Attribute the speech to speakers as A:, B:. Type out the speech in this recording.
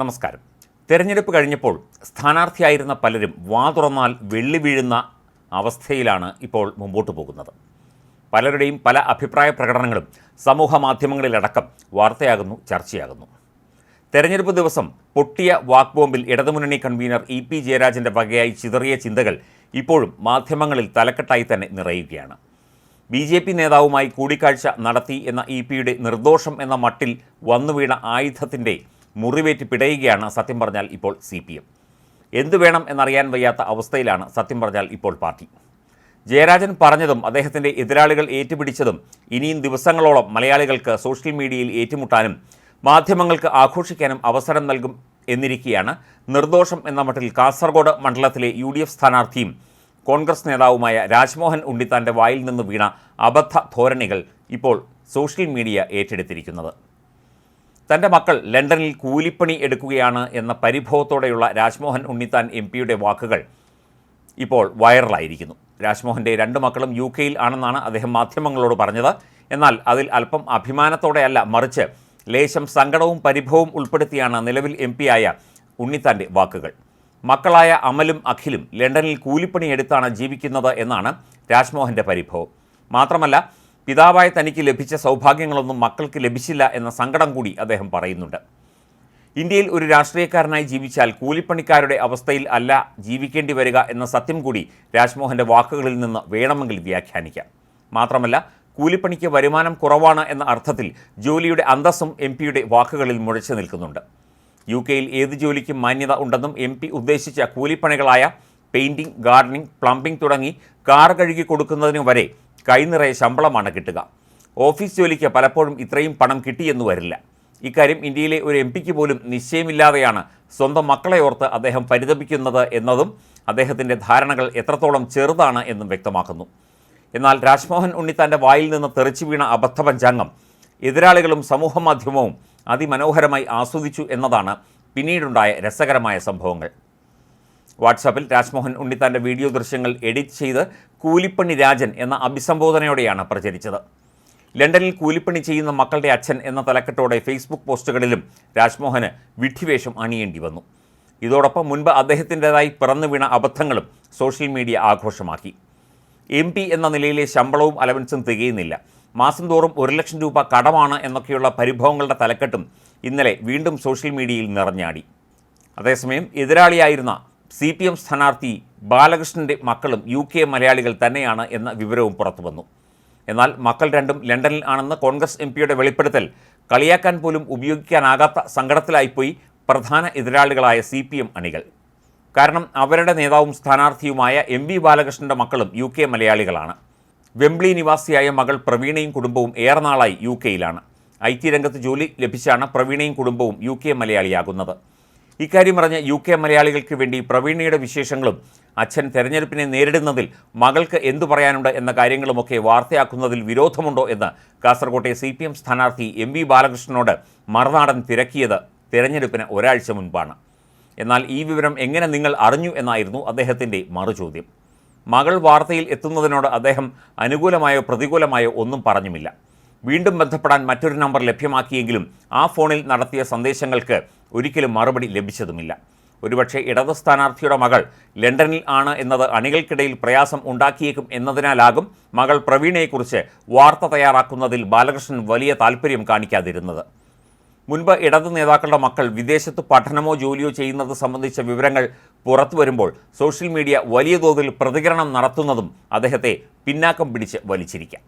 A: നമസ്കാരം. തെരഞ്ഞെടുപ്പ് കഴിഞ്ഞപ്പോൾ സ്ഥാനാർത്ഥിയായിരുന്ന പലരും വാ തുറന്നാൽ വെള്ളി വീഴുന്ന അവസ്ഥയിലാണ് ഇപ്പോൾ മുമ്പോട്ട് പോകുന്നത്. പലരുടെയും പല അഭിപ്രായ പ്രകടനങ്ങളും സമൂഹ മാധ്യമങ്ങളിലടക്കം വാർത്തയാകുന്നു ചർച്ചയാകുന്നു. തെരഞ്ഞെടുപ്പ് ദിവസം പൊട്ടിയ വാക്ക് ബോംബിൽ ഇടതുമുന്നണി കൺവീനർ ഇ പി ജയരാജന്റെ വകയായി ചിതറിയ ചിന്തകൾ ഇപ്പോഴും മാധ്യമങ്ങളിൽ തലക്കെട്ടായി തന്നെ നിറയുകയാണ്. ബി ജെ പി നേതാവുമായി കൂടിക്കാഴ്ച നടത്തി എന്ന ഇ പിയുടെ നിർദോഷം എന്ന മട്ടിൽ വന്നുവീണ ആയുധത്തിന്റെ മുറിവേറ്റ് പിടയുകയാണ് സത്യം പറഞ്ഞാൽ ഇപ്പോൾ സി പി എം. എന്തു വേണം എന്നറിയാൻ വയ്യാത്ത അവസ്ഥയിലാണ് സത്യം പറഞ്ഞാൽ ഇപ്പോൾ പാർട്ടി. ജയരാജൻ പറഞ്ഞതും അദ്ദേഹത്തിന്റെ എതിരാളികൾ ഏറ്റുപിടിച്ചതും ഇനിയും ദിവസങ്ങളോളം മലയാളികൾക്ക് സോഷ്യൽ മീഡിയയിൽ ഏറ്റുമുട്ടാനും മാധ്യമങ്ങൾക്ക് ആഘോഷിക്കാനും അവസരം നൽകും എന്നിരിക്കെയാണ് നിർദോഷം എന്ന മട്ടിൽ കാസർഗോഡ് മണ്ഡലത്തിലെ യു ഡി എഫ് സ്ഥാനാർത്ഥിയും കോൺഗ്രസ് നേതാവുമായ രാജ്മോഹൻ ഉണ്ണിത്താന്റെ വായിൽ നിന്ന് വീണ അബദ്ധ ധോരണികൾ ഇപ്പോൾ സോഷ്യൽ മീഡിയ ഏറ്റെടുത്തിരിക്കുന്നത്. തന്റെ മക്കൾ ലണ്ടനിൽ കൂലിപ്പണി എടുക്കുകയാണ് എന്ന പരിഭവത്തോടെയുള്ള രാജ്മോഹൻ ഉണ്ണിത്താൻ എം പിയുടെ വാക്കുകൾ ഇപ്പോൾ വൈറലായിരിക്കുന്നു. രാജ്മോഹന്റെ രണ്ട് മക്കളും യു കെയിൽ ആണെന്നാണ് അദ്ദേഹം മാധ്യമങ്ങളോട് പറഞ്ഞത്. എന്നാൽ അതിൽ അല്പം അഭിമാനത്തോടെയല്ല മറിച്ച് ലേശം സങ്കടവും പരിഭവവും ഉൾപ്പെടുത്തിയാണ് നിലവിൽ എം ആയ ഉണ്ണിത്താന്റെ വാക്കുകൾ. മക്കളായ അമലും അഖിലും ലണ്ടനിൽ കൂലിപ്പണി എടുത്താണ് ജീവിക്കുന്നത് എന്നാണ് രാജ്മോഹന്റെ പരിഭവം. മാത്രമല്ല പിതാവായ തനിക്ക് ലഭിച്ച സൗഭാഗ്യങ്ങളൊന്നും മക്കൾക്ക് ലഭിച്ചില്ല എന്ന സങ്കടം കൂടി അദ്ദേഹം പറയുന്നുണ്ട്. ഇന്ത്യയിൽ ഒരു രാഷ്ട്രീയക്കാരനായി ജീവിച്ചാൽ കൂലിപ്പണിക്കാരുടെ അവസ്ഥയിൽ അല്ല ജീവിക്കേണ്ടി വരിക എന്ന സത്യം കൂടി രാജ്മോഹന്റെ വാക്കുകളിൽ നിന്ന് വേണമെങ്കിൽ വ്യാഖ്യാനിക്കാം. മാത്രമല്ല കൂലിപ്പണിക്ക് വരുമാനം കുറവാണ് എന്ന അർത്ഥത്തിൽ ജോലിയുടെ അന്തസ്സും എം പിയുടെ വാക്കുകളിൽ മുഴച്ചു നിൽക്കുന്നുണ്ട്. യു കെയിൽ ഏത് ജോലിക്കും മാന്യത ഉണ്ടെന്നും എം പി ഉദ്ദേശിച്ച കൂലിപ്പണികളായ പെയിന്റിംഗ് ഗാർഡനിങ് പ്ലംബിംഗ് തുടങ്ങി കാർ കഴുകി കൊടുക്കുന്നതിനു വരെ കൈനിറയെ ശമ്പളമാണ് കിട്ടുക. ഓഫീസ് ജോലിക്ക് പലപ്പോഴും ഇത്രയും പണം കിട്ടിയെന്ന് വരില്ല. ഇക്കാര്യം ഇന്ത്യയിലെ ഒരു എം പിക്ക് പോലും നിശ്ചയമില്ലാതെയാണ് സ്വന്തം മക്കളെ ഓർത്ത് അദ്ദേഹം പരിതപിക്കുന്നത് എന്നതും അദ്ദേഹത്തിന്റെ ധാരണകൾ എത്രത്തോളം ചെറുതാണ് എന്നും വ്യക്തമാക്കുന്നു. എന്നാൽ രാജ്മോഹൻ ഉണ്ണിത്താന്റെ വായിൽ നിന്ന് തെറിച്ചു വീണ അബദ്ധപഞ്ചാംഗം എതിരാളികളും സമൂഹമാധ്യമവും അതിമനോഹരമായി ആസ്വദിച്ചു എന്നതാണ് പിന്നീടുണ്ടായ രസകരമായ സംഭവങ്ങൾ. വാട്സാപ്പിൽ രാജ്മോഹൻ ഉണ്ണിത്താന്റെ വീഡിയോ ദൃശ്യങ്ങൾ എഡിറ്റ് ചെയ്ത് കൂലിപ്പണി രാജൻ എന്ന അഭിസംബോധനയോടെയാണ് പ്രചരിച്ചത്. ലണ്ടനിൽ കൂലിപ്പണി ചെയ്യുന്ന മക്കളുടെ അച്ഛൻ എന്ന തലക്കെട്ടോടെ ഫേസ്ബുക്ക് പോസ്റ്റുകളിലും രാജ്മോഹന് വിഡ്ഢിവേഷം അണിയേണ്ടി വന്നു. ഇതോടൊപ്പം മുൻപ് അദ്ദേഹത്തിന്റെതായി പിറന്നു വീണ അബദ്ധങ്ങളും സോഷ്യൽ മീഡിയ ആഘോഷമാക്കി. എം പി എന്ന നിലയിലെ ശമ്പളവും അലവൻസും തികയുന്നില്ല. മാസം തോറും ഒരു ലക്ഷം രൂപ കടമാണ് എന്നൊക്കെയുള്ള പരിഭവങ്ങളുടെ തലക്കെട്ടും ഇന്നലെ വീണ്ടും സോഷ്യൽ മീഡിയയിൽ നിറഞ്ഞാടി. അതേസമയം എതിരാളിയായിരുന്ന സി പി എം സ്ഥാനാർത്ഥി ബാലകൃഷ്ണന്റെ മക്കളും യു കെ മലയാളികൾ തന്നെയാണ് എന്ന വിവരവും പുറത്തു വന്നു. എന്നാൽ മക്കൾ രണ്ടും ലണ്ടനിൽ ആണെന്ന് കോൺഗ്രസ് എം പിയുടെ വെളിപ്പെടുത്തൽ കളിയാക്കാൻ പോലും ഉപയോഗിക്കാനാകാത്ത സങ്കടത്തിലായിപ്പോയി പ്രധാന എതിരാളികളായ സി പി എം അണികൾ. കാരണം അവരുടെ നേതാവും സ്ഥാനാർത്ഥിയുമായ എം വി ബാലകൃഷ്ണന്റെ മക്കളും യു കെ മലയാളികളാണ്. വെംബ്ലി നിവാസിയായ മകൾ പ്രവീണയും കുടുംബവും ഏറെ നാളായി യു കെയിലാണ്. ഐ ടി രംഗത്ത് ജോലി ലഭിച്ചാണ് പ്രവീണയും കുടുംബവും യു കെ മലയാളിയാകുന്നത്. ഇക്കാര്യം പറഞ്ഞ യു കെ മലയാളികൾക്ക് വേണ്ടി പ്രവീണയുടെ വിശേഷങ്ങളും അച്ഛൻ തെരഞ്ഞെടുപ്പിനെ നേരിടുന്നതിൽ മകൾക്ക് എന്തു പറയാനുണ്ട് എന്ന കാര്യങ്ങളുമൊക്കെ വാർത്തയാക്കുന്നതിൽ വിരോധമുണ്ടോ എന്ന് കാസർകോട്ടെ സി പി എം സ്ഥാനാർത്ഥി എം വി ബാലകൃഷ്ണനോട് മറുനാടൻ തിരക്കിയത് തെരഞ്ഞെടുപ്പിന് ഒരാഴ്ച മുൻപാണ്. എന്നാൽ ഈ വിവരം എങ്ങനെ നിങ്ങൾ അറിഞ്ഞു എന്നായിരുന്നു അദ്ദേഹത്തിന്റെ മറുചോദ്യം. മകൾ വാർത്തയിൽ എത്തുന്നതിനോട് അദ്ദേഹം അനുകൂലമായോ പ്രതികൂലമായോ ഒന്നും പറഞ്ഞുമില്ല. വീണ്ടും ബന്ധപ്പെടാൻ മറ്റൊരു നമ്പർ ലഭ്യമാക്കിയെങ്കിലും ആ ഫോണിൽ നടത്തിയ സന്ദേശങ്ങൾക്ക് ഒരിക്കലും മറുപടി ലഭിച്ചതുമില്ല. ഒരുപക്ഷെ ഇടതു സ്ഥാനാർത്ഥിയുടെ മകൾ ലണ്ടനിൽ ആണ് എന്നത് അണികൾക്കിടയിൽ പ്രയാസം ഉണ്ടാക്കിയേക്കും എന്നതിനാലാകും മകൾ പ്രവീണയെക്കുറിച്ച് വാർത്ത തയ്യാറാക്കുന്നതിൽ ബാലകൃഷ്ണൻ വലിയ താല്പര്യം കാണിക്കാതിരുന്നത്. മുൻപ് ഇടത് നേതാക്കളുടെ മക്കൾ വിദേശത്ത് പഠനമോ ജോലിയോ ചെയ്യുന്നത് സംബന്ധിച്ച വിവരങ്ങൾ പുറത്തു വരുമ്പോൾ സോഷ്യൽ മീഡിയ വലിയ തോതിൽ പ്രതികരണം നടത്തുന്നതും അദ്ദേഹത്തെ പിന്നാക്കം പിടിച്ച് വലിച്ചിരിക്കാം.